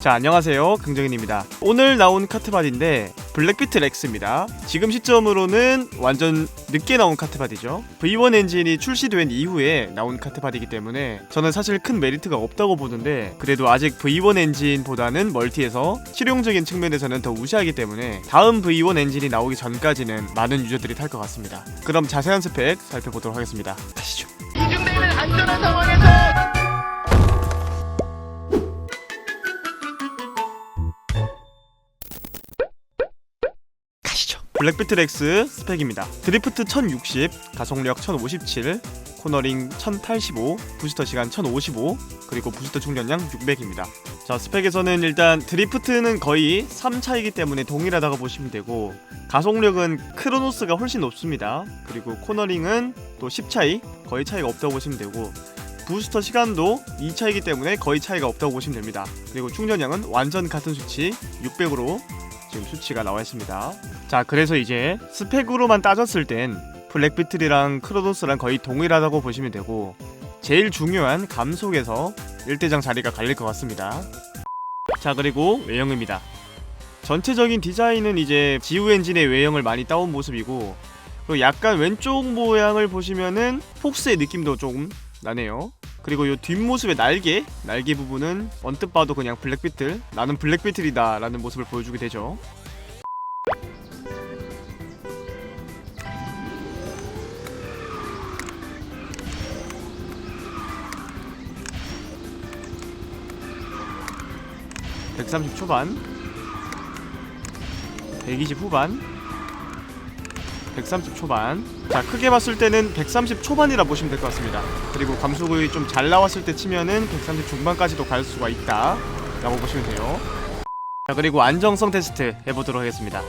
자 안녕하세요. 긍정인입니다. 오늘 나온 카트바디인데 블랙비트 렉스입니다. 지금 시점으로는 완전 늦게 나온 카트바디죠. V1 엔진이 출시된 이후에 나온 카트바디이기 때문에 저는 사실 큰 메리트가 없다고 보는데 그래도 아직 V1 엔진보다는 멀티에서 실용적인 측면에서는 더 우세하기 때문에 다음 V1 엔진이 나오기 전까지는 많은 유저들이 탈 것 같습니다. 그럼 자세한 스펙 살펴보도록 하겠습니다. 가시죠. 이중대는 안전한 상황에서 블랙비트 렉스 스펙입니다. 드리프트 1060, 가속력 1057, 코너링 1085, 부스터 시간 1055, 그리고 부스터 충전량 600입니다. 자, 스펙에서는 일단 드리프트는 거의 3차이기 때문에 동일하다고 보시면 되고 가속력은 크로노스가 훨씬 높습니다. 그리고 코너링은 또 10차이, 거의 차이가 없다고 보시면 되고 부스터 시간도 2차이기 때문에 거의 차이가 없다고 보시면 됩니다. 그리고 충전량은 완전 같은 수치 600으로 지금 수치가 나와 있습니다. 자, 그래서 이제 스펙으로만 따졌을 땐 블랙비틀이랑 크로노스랑 거의 동일하다고 보시면 되고 제일 중요한 감속에서 1대장 자리가 갈릴 것 같습니다. 자, 그리고 외형입니다. 전체적인 디자인은 이제 지우 엔진의 외형을 많이 따온 모습이고 그리고 약간 왼쪽 모양을 보시면은 폭스의 느낌도 조금 나네요. 그리고 이 뒷모습의 날개, 날개 부분은 언뜻 봐도 그냥 블랙비틀, 나는 블랙비틀이다 라는 모습을 보여주게 되죠. (130) 초반. 120 후반. 130 초반. 자 크게 봤을 때는 130 초반이라 보시면 될 것 같습니다. 그리고 감속이 좀 잘 나왔을 때 치면은 130 중반까지도 갈 수가 있다 라고 보시면 돼요. 자 그리고 안정성 테스트 해보도록 하겠습니다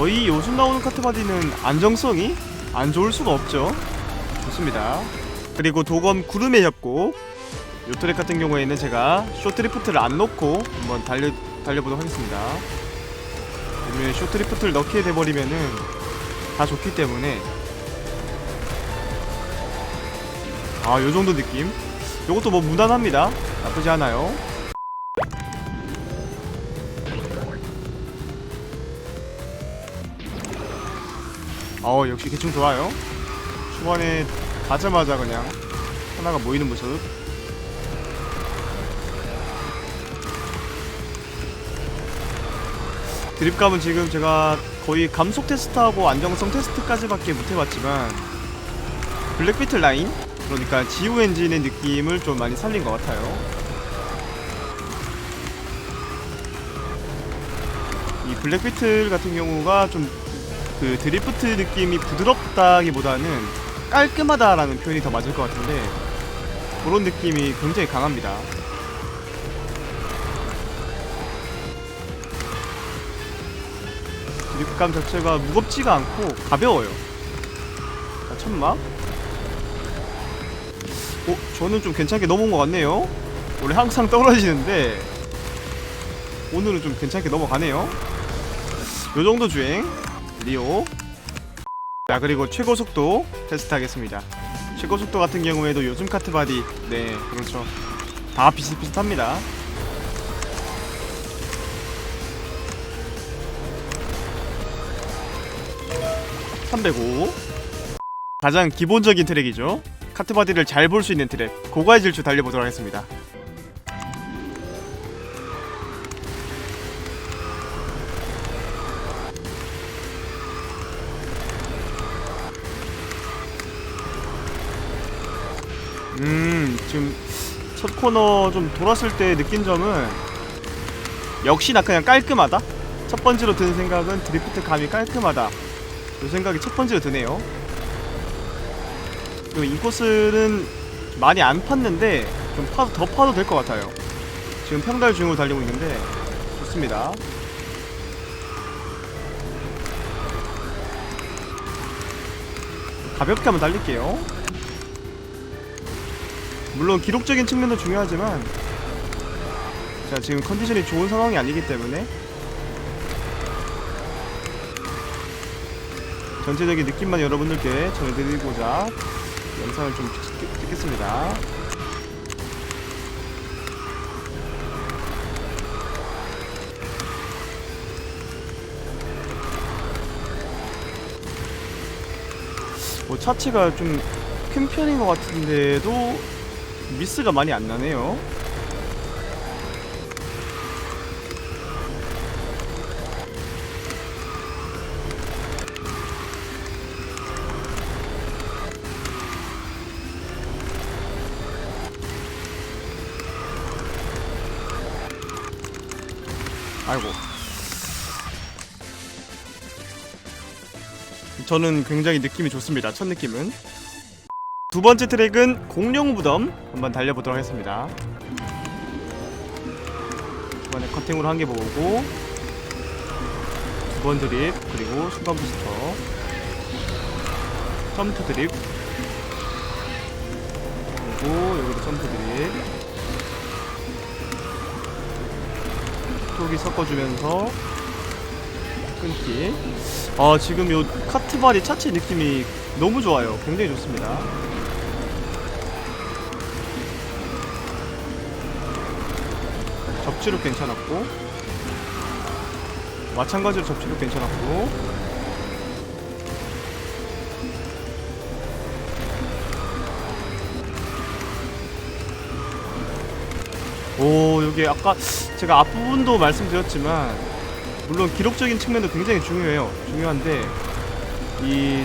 거의 요즘 나오는 카트바디는 안정성이 안 좋을 수가 없죠. 좋습니다. 그리고 도검 구름의 협곡 요 트랙 같은 경우에는 제가 쇼트리프트를 안 넣고 한번 달려 달려보도록 하겠습니다. 왜냐면 쇼트리프트를 넣게 돼버리면은 다 좋기 때문에 아 요 정도 느낌. 요것도 뭐 무난합니다. 나쁘지 않아요. 어 역시 개충 좋아요. 초반에 가자마자 그냥 하나가 모이는 모습. 드립감은 지금 제가 거의 감속 테스트하고 안정성 테스트까지밖에 못 해봤지만 블랙비틀 라인? 그러니까 지우 엔진의 느낌을 좀 많이 살린 것 같아요. 이 블랙비틀 같은 경우가 좀 그 드리프트 느낌이 부드럽다기보다는 깔끔하다라는 표현이 더 맞을 것 같은데 그런 느낌이 굉장히 강합니다. 드립감 자체가 무겁지가 않고 가벼워요. 자, 천막. 어, 저는 좀 괜찮게 넘어온 것 같네요. 원래 항상 떨어지는데 오늘은 좀 괜찮게 넘어가네요. 요 정도 주행. 리오. 자 그리고 최고 속도 테스트 하겠습니다. 최고 속도 같은 경우에도 요즘 카트 바디 네 그렇죠. 다 비슷비슷합니다. (305) 가장 기본적인 트랙이죠. 카트 바디를 잘 볼 수 있는 트랙 고가의 질주 달려보도록 하겠습니다 지금 첫 코너 좀 돌았을 때 느낀 점은 역시나 그냥 깔끔하다? 첫 번째로 드는 생각은 드리프트 감이 깔끔하다. 이 생각이 첫 번째로 드네요. 그리고 인코스는 많이 안 팠는데 좀 파도 더 파도 될 것 같아요. 지금 평달 중으로 달리고 있는데 좋습니다. 가볍게 한번 달릴게요 물론 기록적인 측면도 중요하지만 자 지금 컨디션이 좋은 상황이 아니기 때문에 전체적인 느낌만 여러분들께 전해드리고자 영상을 좀 찍, 찍겠습니다. 뭐 차체가 좀 큰 편인 것 같은데도 미스가 많이 안 나네요. 아이고. 저는 굉장히 느낌이 좋습니다. 첫 느낌은. 두 번째 트랙은 공룡 무덤 한번 달려보도록 하겠습니다. 이번에 커팅으로 한개 보고 두 번 드립 그리고 순간 부스터. 점프 드립. 그리고 여기도 점프 드립. 톡이 섞어주면서 끊기. 아 지금 요 카트바리 차체 느낌이 너무 좋아요. 굉장히 좋습니다 접지력 괜찮았고 마찬가지로 접지력 괜찮았고. 오 여기 아까 제가 앞부분도 말씀드렸지만 물론 기록적인 측면도 굉장히 중요해요. 중요한데 이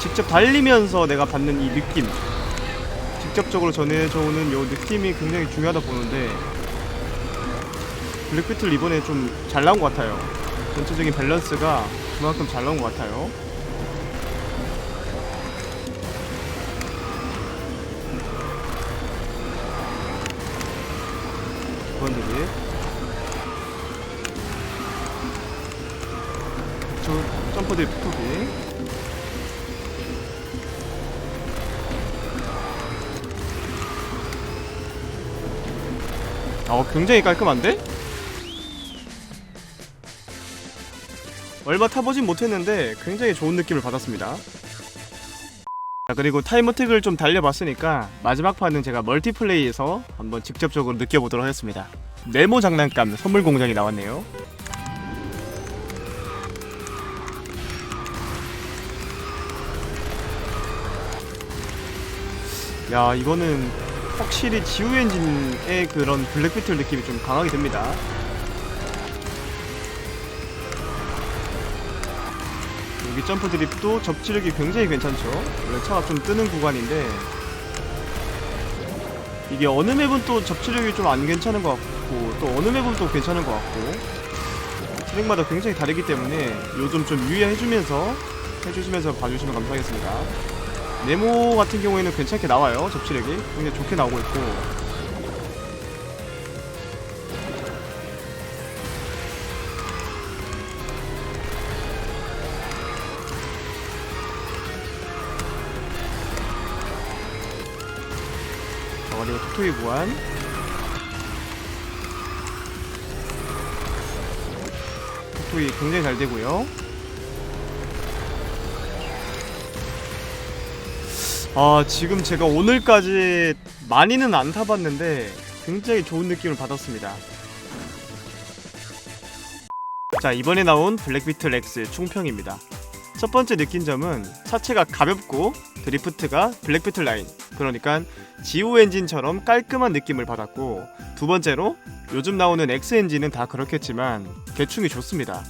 직접 달리면서 내가 받는 이 느낌. 직접적으로 전해져오는 요 느낌이 굉장히 중요하다 보는데 블랙비틀 이번에 좀 잘 나온 것 같아요. 전체적인 밸런스가 그만큼 잘 나온 것 같아요. 드립 저 점프 드립 투기 어 굉장히 깔끔한데? 얼마 타보진 못했는데 굉장히 좋은 느낌을 받았습니다. 자 그리고 타임어택을 좀 달려봤으니까 마지막 판은 제가 멀티플레이에서 한번 직접적으로 느껴보도록 하겠습니다. 네모 장난감 선물 공장이 나왔네요. 야 이거는 확실히 지우 엔진의 그런 블랙비틀 느낌이 좀 강하게 됩니다 여기 점프 드립도 접지력이 굉장히 괜찮죠. 원래 차가 좀 뜨는 구간인데 이게 어느 맵은 또 접지력이 좀 안 괜찮은 것 같고 또 어느 맵은 또 괜찮은 것 같고 트랙마다 굉장히 다르기 때문에 요즘 좀 유의해주면서 해주시면서 봐주시면 감사하겠습니다. 네모 같은 경우에는 괜찮게 나와요 접지력이. 굉장히 좋게 나오고 있고 자, 그리고 토토이 무한. 토토이 굉장히 잘 되고요. 아 지금 제가 오늘까지 많이는 안 타봤는데 굉장히 좋은 느낌을 받았습니다. 자 이번에 나온 블랙비틀 X 총평입니다 첫 번째 느낀 점은 차체가 가볍고 드리프트가 블랙비틀 라인 그러니까 지오 엔진처럼 깔끔한 느낌을 받았고 두 번째로 요즘 나오는 X 엔진은 다 그렇겠지만 개충이 좋습니다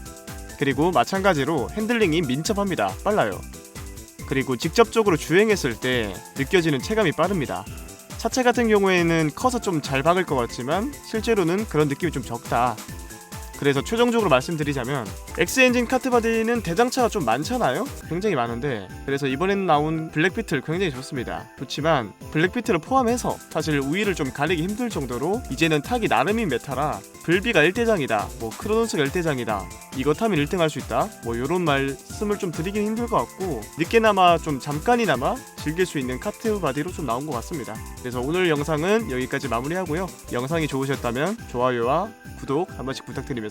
그리고 마찬가지로 핸들링이 민첩합니다 빨라요 그리고 직접적으로 주행했을 때 느껴지는 체감이 빠릅니다. 차체 같은 경우에는 커서 좀 잘 박을 것 같지만 실제로는 그런 느낌이 좀 적다. 그래서 최종적으로 말씀드리자면 엑스엔진 카트바디는 대장차가 좀 많잖아요? 굉장히 많은데 그래서 이번엔 나온 블랙비틀 굉장히 좋습니다. 좋지만 블랙비틀을 포함해서 사실 우위를 좀 가리기 힘들 정도로 이제는 타기 나름인 메타라 불비가 1대장이다 뭐 크로노스가 1대장이다 이거 타면 1등 할 수 있다 뭐 요런 말씀을 좀 드리긴 힘들 것 같고 늦게나마 좀 잠깐이나마 즐길 수 있는 카트 바디로 좀 나온 것 같습니다. 그래서 오늘 영상은 여기까지 마무리하고요. 영상이 좋으셨다면 좋아요와 구독 한 번씩 부탁드리면